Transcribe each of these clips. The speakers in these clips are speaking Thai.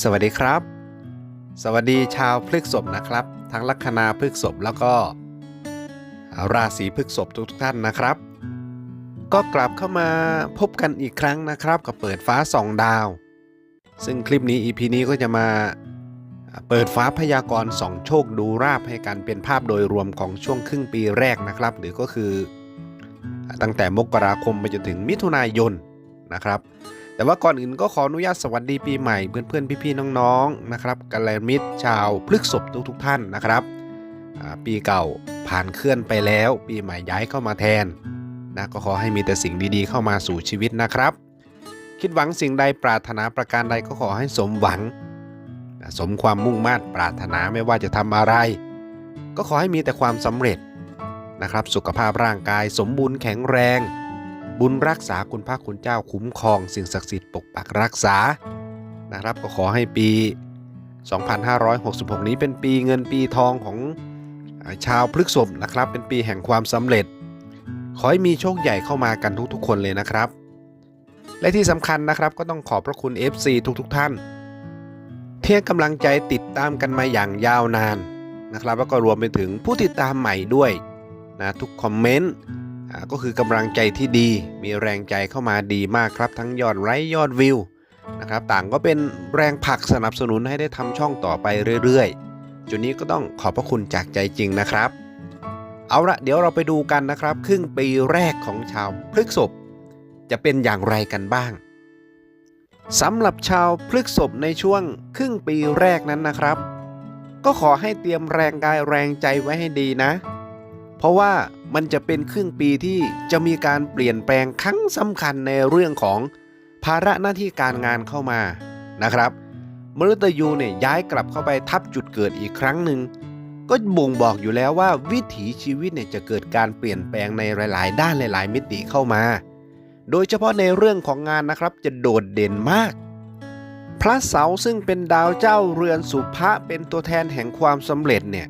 สวัสดีครับ สวัสดีชาวพฤกษภนะครับ ทั้งลัคนาพฤกษภแล้วก็ ราศีพฤกษภทุกท่านนะครับ ก็กลับเข้ามาพบกันอีกครั้งนะครับ กับเปิดฟ้าสองดาว ซึ่งคลิปนี้ EP นี้ก็จะมาเปิดฟ้าพยากรณ์สองโชคดูราบให้กันเป็นภาพโดยรวมของช่วงครึ่งปีแรกนะครับ หรือก็คือตั้งแต่มกราคมไปจนถึงมิถุนายนนะครับ แต่ว่าก่อนอื่นก็ขออนุญาตสวัสดีปีใหม่เพื่อนๆพี่ๆน้องๆนะครับกัลยาณมิตรชาวพฤกษภทุกๆท่านนะครับปีเก่าผ่านเคลื่อนไปแล้ว ปีใหม่ย้ายเข้ามาแทนนะก็ขอให้มีแต่สิ่งดีๆ เข้ามาสู่ชีวิตนะครับ คิดหวังสิ่งใดปรารถนาประการใดก็ขอให้สมหวัง สมความมุ่งมั่นปรารถนาไม่ว่าจะทำอะไร ก็ขอให้มีแต่ความสำเร็จนะครับ สุขภาพร่างกายสมบูรณ์แข็งแรง บุญรักษาคุณพระคุณเจ้าคุ้มครองสิ่งศักดิ์สิทธิ์ปกปักรักษานะครับก็ขอให้ปี 2566 นี้เป็นปีเงินปีทองของชาวพฤกษภนะครับ เป็นปีแห่งความสำเร็จ ขอให้มีโชคใหญ่เข้ามากันทุกๆ คนเลยนะครับ และที่สำคัญนะครับก็ต้องขอบพระคุณ FC ทุกๆท่าน เที่ให้กำลังใจติดตามกันมาอย่างยาวนานนะครับ แล้วก็รวมไปถึงผู้ติดตามใหม่ด้วยนะทุกคอมเมนต์ ก็คือกำลังใจที่ดี มีแรงใจเข้ามาดีมากครับ ทั้งยอดไลค์ยอดวิวนะครับต่างก็เป็นแรงผลักสนับสนุนให้ได้ทำช่องต่อไปเรื่อยๆ จุดนี้ก็ต้องขอบพระคุณจากใจจริงนะครับ เอาละเดี๋ยวเราไปดูกันนะครับ ครึ่งปีแรกของชาวพฤกษภจะเป็นอย่างไรกันบ้างสำหรับชาวพฤกษภในช่วงครึ่งปีแรกนั้นนะครับ ก็ขอให้เตรียมแรงกายแรงใจไว้ให้ดีนะ เพราะว่า มันจะเป็นครึ่งปีที่จะมีการเปลี่ยนแปลงครั้งสำคัญในเรื่องของภาระหน้าที่การงานเข้ามานะครับมฤตยูเนี่ยย้ายกลับเข้าไปทับจุดเกิดอีกครั้งหนึ่งก็บ่งบอกอยู่แล้วว่าวิถีชีวิตเนี่ยจะเกิดการเปลี่ยนแปลงในหลาย ๆ ด้านหลาย ๆ มิติเข้ามา โดยเฉพาะในเรื่องของงานนะครับจะโดดเด่นมาก พระเสาร์ซึ่งเป็นดาวเจ้าเรือนสุภะเป็นตัวแทนแห่งความสำเร็จเนี่ย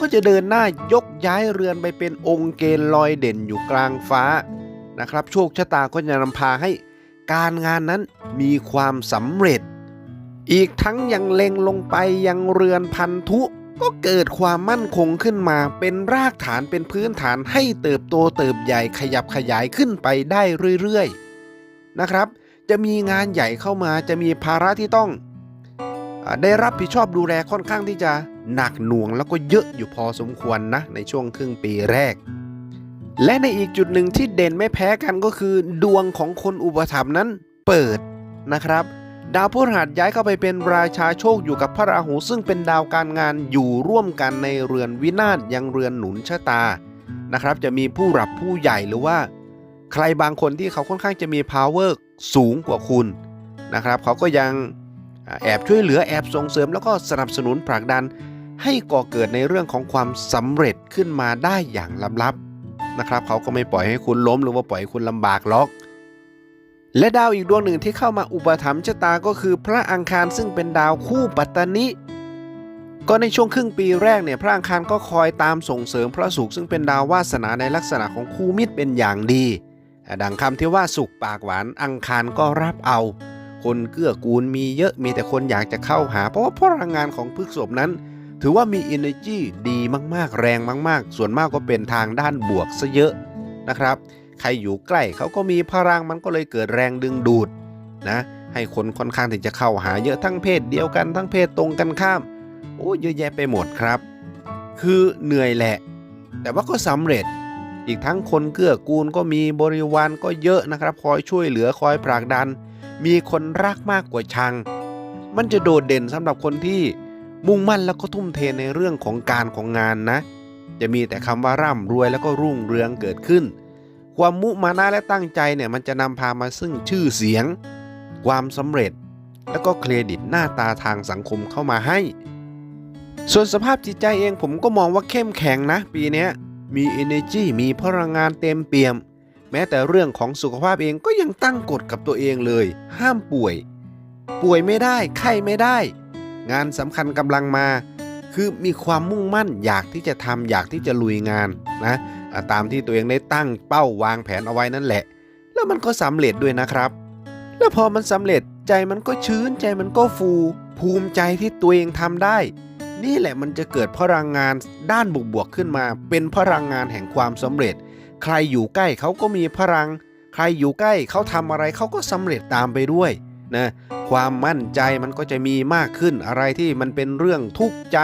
ก็จะเดินหน้ายกย้ายเรือนไปเป็นองค์เกณฑ์ลอยเด่นอยู่กลางฟ้านะครับ โชคชะตาก็จะนำพาให้การงานนั้นมีความสำเร็จ อีกทั้งยังเล็งลงไปยังเรือนพันธุก็เกิดความมั่นคงขึ้นมาเป็นรากฐานเป็นพื้นฐานให้เติบโตเติบใหญ่ขยับขยายขึ้นไปได้เรื่อยๆนะครับ จะมีงานใหญ่เข้ามาจะมีภาระที่ต้องอได้รับผิดชอบดูแลค่อนข้างที่จะ หนักหน่วงแล้วก็เยอะอยู่พอสมควรนะ ในช่วงครึ่งปีแรก และในอีกจุดหนึ่งที่เด่นไม่แพ้กันก็คือ ดวงของคนอุปถัมภ์นั้นเปิดนะครับ ดาวพฤหัสย้ายเข้าไปเป็นราชาโชคอยู่กับพระราหู ซึ่งเป็นดาวการงานอยู่ร่วมกันในเรือนวินาศยังเรือนหนุนชะตานะครับ จะมีผู้หลับผู้ใหญ่หรือว่า ใครบางคนที่เขาค่อนข้างจะมี power สูงกว่าคุณนะครับ เขาก็ยังแอบช่วยเหลือแอบส่งเสริมแล้วก็สนับสนุนผลักดัน ให้ก่อเกิดในเรื่องของความสำเร็จขึ้นมาได้อย่างลับๆนะครับ เขาก็ไม่ปล่อยให้คุณล้มหรือว่าปล่อยให้คุณลำบากหรอก และดาวอีกดวงหนึ่งที่เข้ามาอุปถัมภ์ชะตาก็คือพระอังคารซึ่งเป็นดาวคู่ปัตตนิก็ในช่วงครึ่งปีแรกเนี่ยพระอังคารก็คอยตามส่งเสริมพระศุกร์ซึ่งเป็นดาววาสนาในลักษณะของคู่มิตรเป็นอย่างดี ดังคำที่ว่าสุขปากหวานอังคารก็รับเอา คนเกื้อกูลมีเยอะมีแต่คนอยากจะเข้าหา เพราะว่าพลังงานของพฤกษภนั้น ถือว่ามี energy ดีมากๆ แรงมาก ๆ ส่วนมากก็เป็นทางด้านบวกซะเยอะนะครับ ใครอยู่ใกล้เขาก็มีพลังมันก็เลยเกิดแรงดึงดูดนะให้คนค่อนข้างที่จะเข้าหาเยอะทั้งเพศเดียวกันทั้งเพศตรงกันข้าม โอ้เยอะแยะไปหมดครับ คือเหนื่อยแหละ แต่ว่าก็สำเร็จอีกทั้งคนเกื้อกูลก็มีบริวารก็เยอะนะครับ คอยช่วยเหลือคอยผลักดัน มีคนรักมากกว่าชัง มันจะโดดเด่นสำหรับคนที่ มุ่งมั่นแล้วก็ทุ่มเทในเรื่องของการของงานนะ จะมีแต่คำว่าร่ำรวยแล้วก็รุ่งเรืองเกิดขึ้น ความมุมานะและตั้งใจเนี่ยมันจะนำพามาซึ่งชื่อเสียง ความสำเร็จ แล้วก็เครดิตหน้าตาทางสังคมเข้ามาให้ ส่วนสภาพจิตใจเองผมก็มองว่าเข้มแข็งนะ ปีนี้มี energy มีพลังงานเต็มเปี่ยม แม้แต่เรื่องของสุขภาพเองก็ยังตั้งกฎกับตัวเองเลย ห้ามป่วย ป่วยไม่ได้ ไข้ไม่ได้ งานสำคัญกำลังมา คือมีความมุ่งมั่นอยากที่จะทำอยากที่จะลุยงานนะตามที่ตัวเองได้ตั้งเป้าวางแผนเอาไว้นั่นแหละ แล้วมันก็สำเร็จด้วยนะครับ แล้วพอมันสำเร็จใจมันก็ชื้นใจมันก็ฟู ภูมิใจที่ตัวเองทำได้ นี่แหละมันจะเกิดพลังงานด้านบวกๆขึ้นมา เป็นพลังงานแห่งความสำเร็จ ใครอยู่ใกล้เขาก็มีพลัง ใครอยู่ใกล้เขาทำอะไรเขาก็สำเร็จตามไปด้วย นะความมั่นใจมันก็จะมีมากขึ้นอะไรที่มันเป็นเรื่องทุกข์ใจ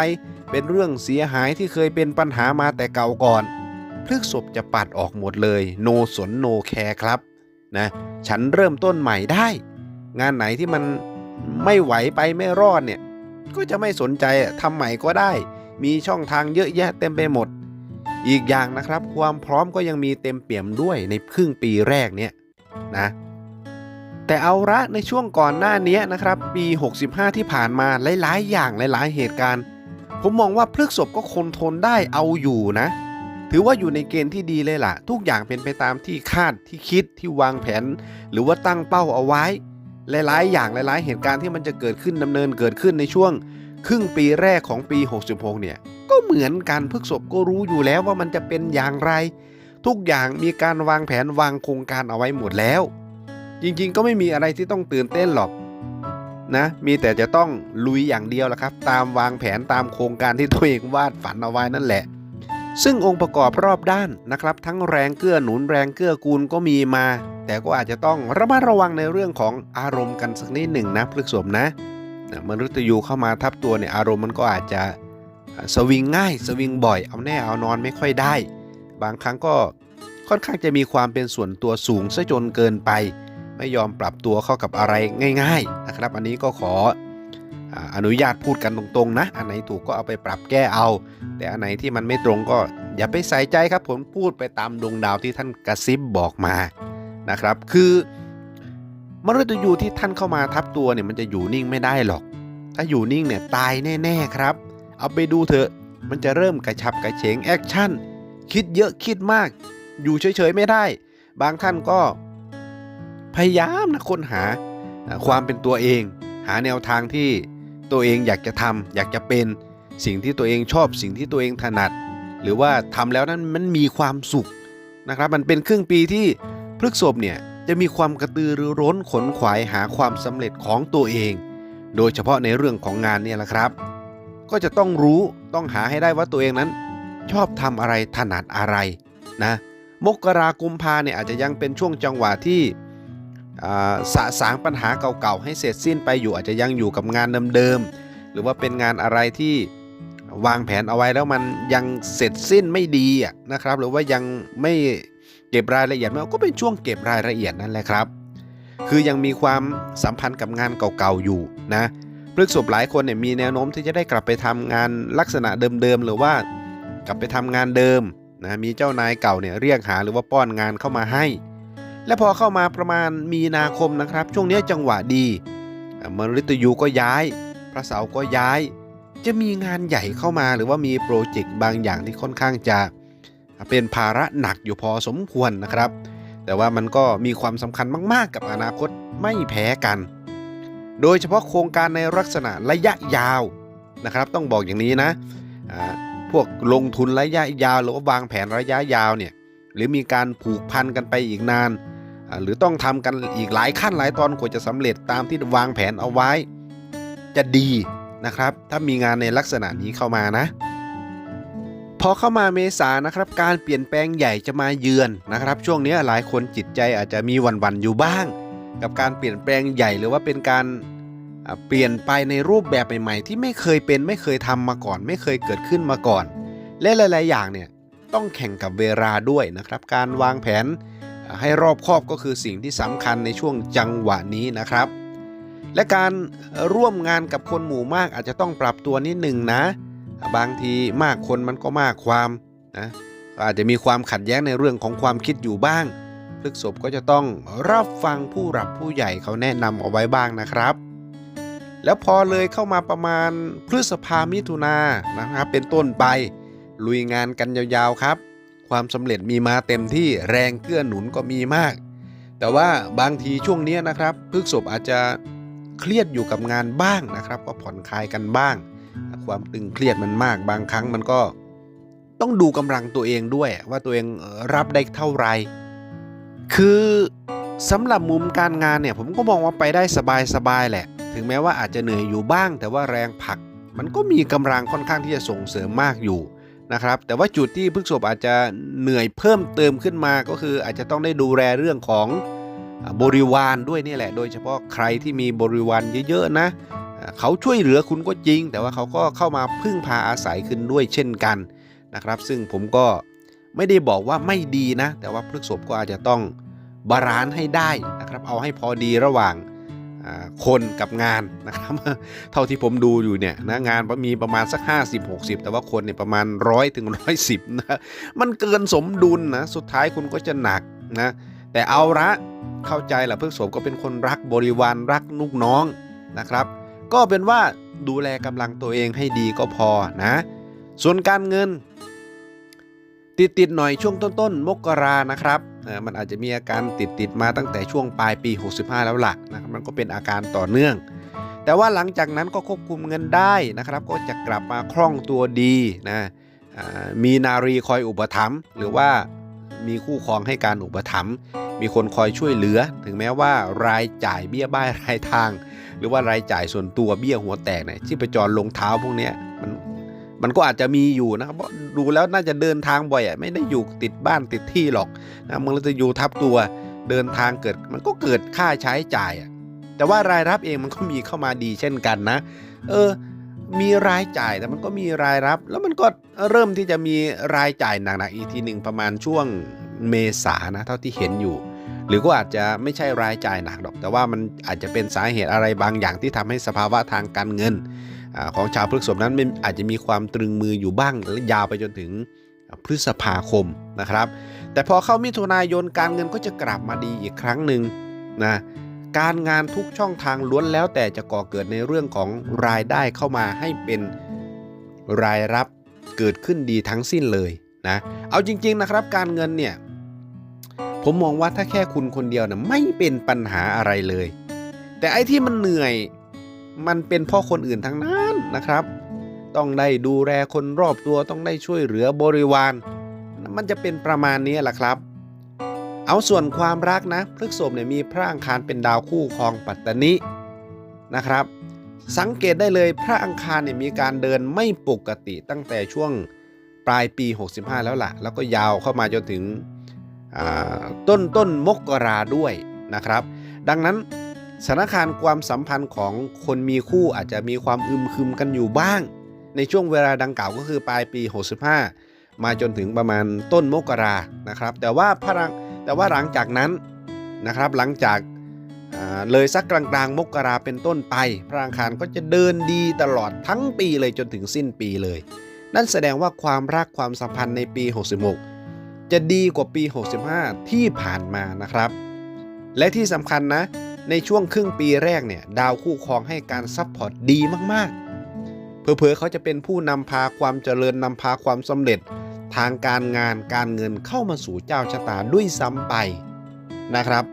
เป็นเรื่องเสียหายที่เคยเป็นปัญหามาแต่เก่าก่อนพฤกษบจะปัดออกหมดเลยโนสนโนแคร์ครับนะฉันเริ่มต้นใหม่ได้ งานไหนที่มันไม่ไหวไปไม่รอดเนี่ยก็จะไม่สนใจทำใหม่ก็ได้ มีช่องทางเยอะแยะเต็มไปหมด อีกอย่างนะครับ ความพร้อมก็ยังมีเต็มเปี่ยมด้วยในครึ่งปีแรกเนี่ยนะ แต่เอาละในช่วงก่อนหน้านี้นะครับ ปี 65 ที่ผ่านมาหลายๆ อย่างหลาย ๆ เหตุการณ์ ผมมองว่าพฤกษบก็คงทนได้เอาอยู่นะ ถือว่าอยู่ในเกณฑ์ที่ดีเลยล่ะ ทุกอย่างเป็นไปตามที่คาดที่คิดที่วางแผน หรือว่าตั้งเป้าเอาไว้ หลายๆ อย่างหลายๆ เหตุการณ์ที่มันจะเกิดขึ้นดำเนินเกิดขึ้นในช่วง ครึ่งปีแรกของปี 66 เนี่ย ก็เหมือนกันพฤกษบก็รู้อยู่แล้วว่ามันจะเป็นอย่างไร ทุกอย่างมีการวางแผนวางโครงการเอาไว้หมดแล้ว จริงๆ ก็ไม่มีอะไรที่ต้องตื่นเต้นหรอกนะ มีแต่จะต้องลุยอย่างเดียวละครับ ตามวางแผนตามโครงการที่ตัวเองวาดฝันเอาไว้นั่นแหละ ซึ่งองค์ประกอบรอบด้านนะครับ ทั้งแรงเกื้อหนุนแรงเกื้อกูลก็มีมา แต่ก็อาจจะต้องระมัดระวังในเรื่องของอารมณ์กันสักนิดหนึ่งนะพฤกษบนะมนะมฤตยูเข้ามาทับตัวเนี่ยอารมณ์มันก็อาจจะสวิงง่ายสวิงบ่อย เอาแน่เอานอนไม่ค่อยได้ บางครั้งก็ค่อนข้างจะมีความเป็นส่วนตัวสูงซะจนเกินไป ไม่ยอมปรับตัวเข้ากับอะไรง่ายๆนะครับ อันนี้ก็ขออนุญาตพูดกันตรงๆนะ อันไหนถูกก็เอาไปปรับแก้เอา แต่อันไหนที่มันไม่ตรงก็อย่าไปใส่ใจครับผมพูดไปตามดวงดาวที่ท่านกระซิบบอกมานะครับ คือมฤตยูที่ท่านเข้ามาทับตัวเนี่ยมันจะอยู่นิ่งไม่ได้หรอก ถ้าอยู่นิ่งเนี่ยตายแน่ๆครับ เอาไปดูเถอะมันจะเริ่มกระชับกระเฉงแอคชั่นคิดเยอะคิดมาก อยู่เฉยๆไม่ได้ บางท่านก็ พยายามนะค้นหาความเป็นตัวเอง หาแนวทางที่ตัวเองอยากจะทำอยากจะเป็นสิ่งที่ตัวเองชอบ สิ่งที่ตัวเองถนัด หรือว่าทำแล้วนั้นมันมีความสุขนะครับ มันเป็นครึ่งปีที่พฤกษบเนี่ยจะมีความกระตือรือร้นขนขวายหาความสำเร็จของตัวเอง โดยเฉพาะในเรื่องของงานเนี่ยแหละครับ ก็จะต้องรู้ต้องหาให้ได้ว่าตัวเองนั้น ชอบทำอะไรถนัดอะไรนะมกรากุมภาเนี่ยอาจจะยังเป็นช่วงจังหวะที่ สะสางปัญหาเก่าๆ ให้เสร็จสิ้นไปอยู่อาจจะยังอยู่กับงานเดิมๆ หรือว่าเป็นงานอะไรที่วางแผนเอาไว้แล้วมันยังเสร็จสิ้นไม่ดีนะครับ หรือว่ายังไม่เก็บรายละเอียดมันก็เป็นช่วงเก็บรายละเอียดนั่นแหละครับ คือยังมีความสัมพันธ์กับงานเก่าๆอยู่นะพฤกษบหลายคนเนี่ยมีแนวโน้มที่จะได้กลับไปทำงานลักษณะเดิมๆหรือว่ากลับไปทำงานเดิมนะมีเจ้านายเก่าเนี่ยเรียกหาหรือว่าป้อนงานเข้ามาให้ และพอเข้ามาประมาณมีนาคมนะครับ ช่วงนี้จังหวะดีอ่ามฤตยูก็ย้าย พระเสาร์ก็ย้าย จะมีงานใหญ่เข้ามาหรือว่ามีโปรเจกต์บางอย่างที่ค่อนข้างจะ เป็นภาระหนักอยู่พอสมควรนะครับ แต่ว่ามันก็มีความสำคัญมาก ๆ กับอนาคตไม่แพ้กัน โดยเฉพาะโครงการในลักษณะระยะยาวนะครับ ต้องบอกอย่างนี้นะพวกลงทุนระยะยาวหรือว่าวางแผนระยะยาวเนี่ย หรือมีการผูกพันกันไปอีกนาน หรือต้องทำกันอีกหลายขั้นหลายตอนกว่าจะสำเร็จตามที่วางแผนเอาไว้ จะดีนะครับ ถ้ามีงานในลักษณะนี้เข้ามานะ พอเข้ามาเมษานะครับ การเปลี่ยนแปลงใหญ่จะมาเยือนนะครับ ช่วงนี้หลายคนจิตใจอาจจะมีหวันๆอยู่บ้าง กับการเปลี่ยนแปลงใหญ่หรือว่าเป็นการเปลี่ยนไปในรูปแบบใหม่ ๆ ที่ไม่เคยเป็นไม่เคยทำมาก่อน ไม่เคยเกิดขึ้นมาก่อน และหลาย ๆ อย่างเนี่ย ต้องแข่งกับเวลาด้วยนะครับ การวางแผนให้รอบคอบก็คือสิ่งที่สำคัญในช่วงจังหวะนี้นะครับ และการร่วมงานกับคนหมู่มากอาจจะต้องปรับตัวนิดหนึ่งนะ บางทีมากคนมันก็มากความนะอาจจะมีความขัดแย้งในเรื่องของความคิดอยู่บ้างพฤกษบก็จะต้องรับฟังผู้หลักผู้ใหญ่เขาแนะนำเอาไว้บ้างนะครับ แล้วพอเลยเข้ามาประมาณพฤษภามิถุนานะครับเป็นต้นไป ลุยงานกันยาวๆครับ ความสำเร็จมีมาเต็มที่แรงเกื้อหนุนก็มีมาก แต่ว่าบางทีช่วงเนี้ยนะครับพฤกษบอาจจะเครียดอยู่กับงานบ้างนะครับ ก็ผ่อนคลายกันบ้าง ความตึงเครียดมันมาก บางครั้งมันก็ต้องดูกำลังตัวเองด้วย ว่าตัวเองรับได้เท่าไหร่ คือสำหรับมุมการงานเนี่ยผมก็มองว่าไปได้สบายๆแหละ ถึงแม้ว่าอาจจะเหนื่อยอยู่บ้าง แต่ว่าแรงผลัก มันก็มีกำลังค่อนข้างที่จะส่งเสริมมากอยู่ นะครับ แต่ว่าจุดที่พฤกษบอาจจะเหนื่อยเพิ่มเติมขึ้นมาก็คืออาจจะต้องได้ดูแลเรื่องของบริวารด้วยนี่แหละ โดยเฉพาะใครที่มีบริวารเยอะๆนะเขาช่วยเหลือคุณก็จริง แต่ว่าเขาก็เข้ามาพึ่งพาอาศัยขึ้นด้วยเช่นกันนะครับ ซึ่งผมก็ไม่ได้บอกว่าไม่ดีนะ แต่ว่าพฤกษบก็อาจจะต้องบาลานซ์ให้ได้นะครับ เอาให้พอดีระหว่าง คนกับงานนะครับ เท่าที่ผมดูอยู่เนี่ยนะงานมีประมาณสัก 50 60 แต่ว่าคนเนี่ยประมาณ 100ถึง110นะมันเกินสมดุลนะสุดท้ายคุณก็จะหนักนะแต่เอาละเข้าใจแหละเพื่อสมก็เป็นคนรักบริวารรักลูกน้องนะครับ ก็เป็นว่าดูแลกำลังตัวเองให้ดีก็พอนะ ส่วนการเงิน ติดติดๆหน่อยช่วงต้นๆมกรานะครับมันอาจจะมีอาการติดติดๆมาตั้งแต่ช่วงปลายปี 65 แล้วล่ะนะครับมันก็เป็นอาการต่อเนื่อง แต่ว่าหลังจากนั้นก็ควบคุมเงินได้นะครับ ก็จะกลับมาคล่องตัวดีนะมีนารีคอยอุปถัมภ์หรือว่ามีคู่ครองให้การอุปถัมภ์มีคนคอยช่วยเหลือ ถึงแม้ว่ารายจ่ายเบี้ยบ้ายรายทาง หรือว่ารายจ่ายส่วนตัวเบี้ยหัวแตกเนี่ยที่ไปจรลงเท้าพวกนี้มัน มันก็อาจจะมีอยู่นะครับเพราะดูแล้วน่าจะเดินทางบ่อยอะไม่ได้อยู่ติดบ้านติดที่หรอกนะมันจะอยู่ทับตัวเดินทางเกิดมันก็เกิดค่าใช้จ่ายอะแต่ว่ารายรับเองมันก็มีเข้ามาดีเช่นกันนะ เออ มีรายจ่ายแต่มันก็มีรายรับ แล้วมันก็เริ่มที่จะมีรายจ่ายหนักๆอีกทีหนึ่งประมาณช่วงเมษานะ เท่าที่เห็นอยู่ หรือก็อาจจะไม่ใช่รายจ่ายหนักหรอก แต่ว่ามันอาจจะเป็นสาเหตุอะไรบางอย่างที่ทำให้สภาวะทางการเงิน ของชาวพฤกษภนั้นมันอาจจะมีความตรึงมืออยู่บ้างและยาวไปจนถึงพฤษภาคมนะครับ แต่พอเข้ามิถุนายนการเงินก็จะกลับมาดีอีกครั้งหนึ่งนะการงานทุกช่องทางล้วนแล้วแต่จะก่อเกิดในเรื่องของรายได้เข้ามาให้เป็นรายรับเกิดขึ้นดีทั้งสิ้นเลยนะเอาจริง ๆนะครับ การเงินเนี่ยผมมองว่าถ้าแค่คุณคนเดียวนะไม่เป็นปัญหาอะไรเลย แต่ไอ้ที่มันเหนื่อย มันเป็นเพ่อคนอื่นทั้งนั้นนะครับ ต้องได้ดูแลคนรอบตัวต้องได้ช่วยเหลือบริวาร มันจะเป็นประมาณนี้แหละครับ เอาส่วนความรักนะพฤกษภเนี่ยมีพระอังคารเป็นดาวคู่ครองปัตตนินะครับ สังเกตได้เลยพระอังคารเนี่ยมีการเดินไม่ปกติตั้งแต่ช่วงปลายปี 65 แล้วล่ะ แล้วก็ยาวเข้ามาจนถึงต้นต้นมกราด้วยนะครับ ดังนั้น สถานการณ์ความสัมพันธ์ของคนมีคู่อาจจะมีความอึมครึมกันอยู่บ้าง ในช่วงเวลาดังกล่าวก็คือปลายปี 65 มาจนถึงประมาณต้นมกรานะครับ แต่ว่าพลังแต่ว่าหลังจากนั้นนะครับหลังจากเลยสักกลางๆ มกราเป็นต้นไป พระอังคารก็จะเดินดีตลอดทั้งปีเลยจนถึงสิ้นปีเลย นั่นแสดงว่าความรักความสัมพันธ์ในปี 66 จะดีกว่าปี 65 ที่ผ่านมานะครับ และที่สำคัญนะ ในช่วงครึ่งปีแรกเนี่ยดาวคู่ครองให้การซัพพอร์ตดีมากๆ เผลอๆเขาจะเป็นผู้นำพาความเจริญนำพาความสำเร็จ ทางการงานการเงินเข้ามาสู่เจ้าชะตาด้วยซ้ำไปนะครับ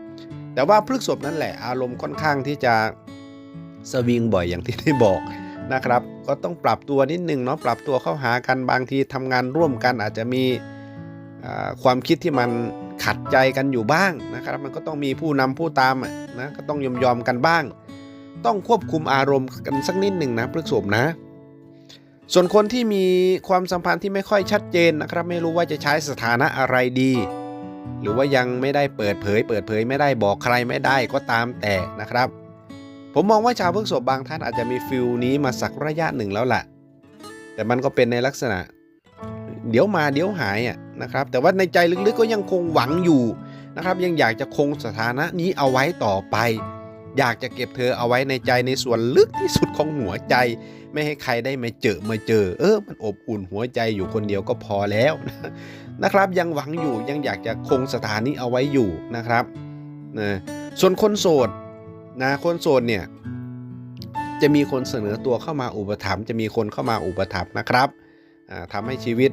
แต่ว่าพฤกษภนั่นแหละอารมณ์ค่อนข้างที่จะสวิงบ่อยอย่างที่ได้บอกนะครับ ก็ต้องปรับตัวนิดนึงเนาะปรับตัวเข้าหากันบางทีทำงานร่วมกันอาจจะมีความคิดที่มัน ขัดใจกันอยู่บ้างนะครับ มันก็ต้องมีผู้นำผู้ตามนะก็ต้องยอมยอมกันบ้าง ต้องควบคุมอารมณ์กันสักนิดหนึ่งนะพฤกษบนะ ส่วนคนที่มีความสัมพันธ์ที่ไม่ค่อยชัดเจนนะครับ ไม่รู้ว่าจะใช้สถานะอะไรดี หรือว่ายังไม่ได้เปิดเผย เปิดเผยไม่ได้บอกใครไม่ได้ก็ตามแต่นะครับ ผมมองว่าชาวพฤกษบบางท่านอาจจะมีฟิลนี้มาสักระยะหนึ่งแล้วแหละแต่มันก็เป็นในลักษณะ เดี๋ยวมาเดี๋ยวหายอะนะครับ แต่ว่าในใจลึกๆก็ยังคงหวังอยู่นะครับ ยังอยากจะคงสถานะนี้เอาไว้ต่อไป อยากจะเก็บเธอเอาไว้ในใจในส่วนลึกที่สุดของหัวใจ ไม่ให้ใครได้มาเจอมาเจอ เออ มันอบอุ่นหัวใจอยู่คนเดียวก็พอแล้วนะครับ ยังหวังอยู่ยังอยากจะคงสถานี้เอาไว้อยู่นะครับนะส่วนคนโสดนะคนโสดเนี่ยจะมีคนเสนอตัวเข้ามาอุปถัมภ์จะมีคนเข้ามาอุปถัมภ์นะครับอ่าทำให้ชีวิต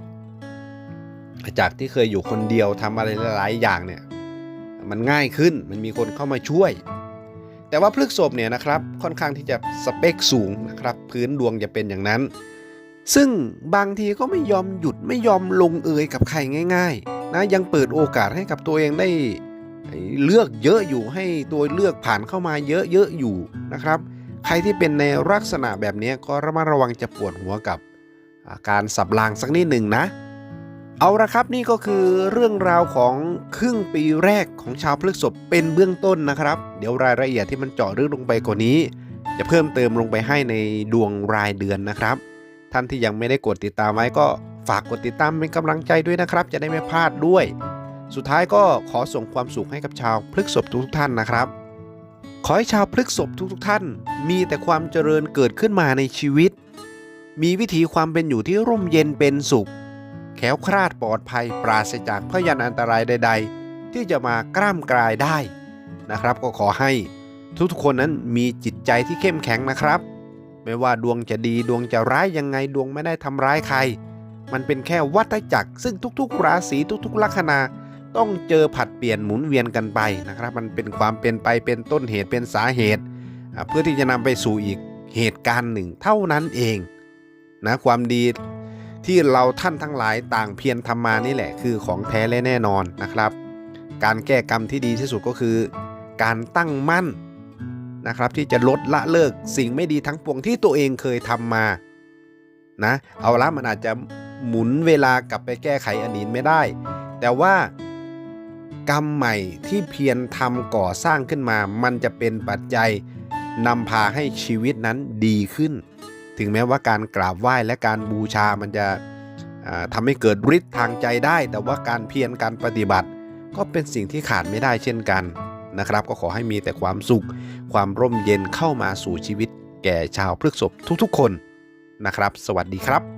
จากที่เคยอยู่คนเดียวทำอะไรหลายอย่างเนี่ยมันง่ายขึ้นมันมีคนเข้ามาช่วย แต่ว่าพฤกษบเนี่ยนะครับค่อนข้างที่จะสเปคสูงนะครับพื้นดวงจะเป็นอย่างนั้น ซึ่งบางทีก็ไม่ยอมหยุดไม่ยอมลงเอยกับใครง่าย ๆ นะยังเปิดโอกาสให้กับตัวเองได้เลือกเยอะอยู่ให้ตัวเลือกผ่านเข้ามาเยอะๆอยู่นะครับ ใครที่เป็นในลักษณะแบบนี้ก็ระมัดระวังจะปวดหัวกับอาการสับรางสักนิดหนึ่งนะ เอาละครับนี่ก็คือเรื่องราวของครึ่งปีแรกของชาวพฤกษภเป็นเบื้องต้นนะครับ เดี๋ยวรายละเอียดที่มันเจาะลึกลงไปกว่านี้ จะเพิ่มเติมลงไปให้ในดวงรายเดือนนะครับ ท่านที่ยังไม่ได้กดติดตามไว้ก็ฝากกดติดตามเป็นกำลังใจด้วยนะครับ จะได้ไม่พลาดด้วย สุดท้ายก็ขอส่งความสุขให้กับชาวพฤกษภทุกท่านนะครับ ขอให้ชาวพฤกษภทุกท่าน มีแต่ความเจริญเกิดขึ้นมาในชีวิต มีวิถีความเป็นอยู่ที่ร่มเย็นเป็นสุข แขล้วคลาดปลอดภัยปราศจากพยันอันตรายใด ๆ ที่จะมากล้ามกลายได้นะครับ ก็ขอให้ทุกๆคนนั้นมีจิตใจที่เข้มแข็งนะครับ ไม่ว่าดวงจะดีดวงจะร้ายยังไงดวงไม่ได้ทำร้ายใคร มันเป็นแค่วัฏจักร ซึ่งทุกๆ ราศีทุกๆลัคนาต้องเจอผัดเปลี่ยนหมุนเวียนกันไปนะครับ มันเป็นความเป็นไปเป็นต้นเหตุเป็นสาเหตุ เพื่อที่จะนำไปสู่อีกเหตุการณ์หนึ่งเท่านั้นเองนะความดี ที่เราท่านทั้งหลายต่างเพียรทำมานี่แหละคือของแท้และแน่นอนนะครับ การแก้กรรมที่ดีที่สุดก็คือ การตั้งมั่นนะครับ ที่จะลดละเลิกสิ่งไม่ดีทั้งปวงที่ตัวเองเคยทำมานะเอาละมันอาจจะหมุนเวลากลับไปแก้ไขอดีตไม่ได้ แต่ว่ากรรมใหม่ที่เพียรทำก่อสร้างขึ้นมา มันจะเป็นปัจจัยนำพาให้ชีวิตนั้นดีขึ้น ถึงแม้ว่าการกราบไหว้และการบูชามันจะทำทำให้เกิดฤทธิ์ทางใจได้ แต่ว่าการเพียรการปฏิบัติ ก็เป็นสิ่งที่ขาดไม่ได้เช่นกันนะครับ ก็ขอให้มีแต่ความสุข ความร่มเย็นเข้ามาสู่ชีวิต แก่ชาวพฤกษบทุกๆ คนนะครับ สวัสดีครับ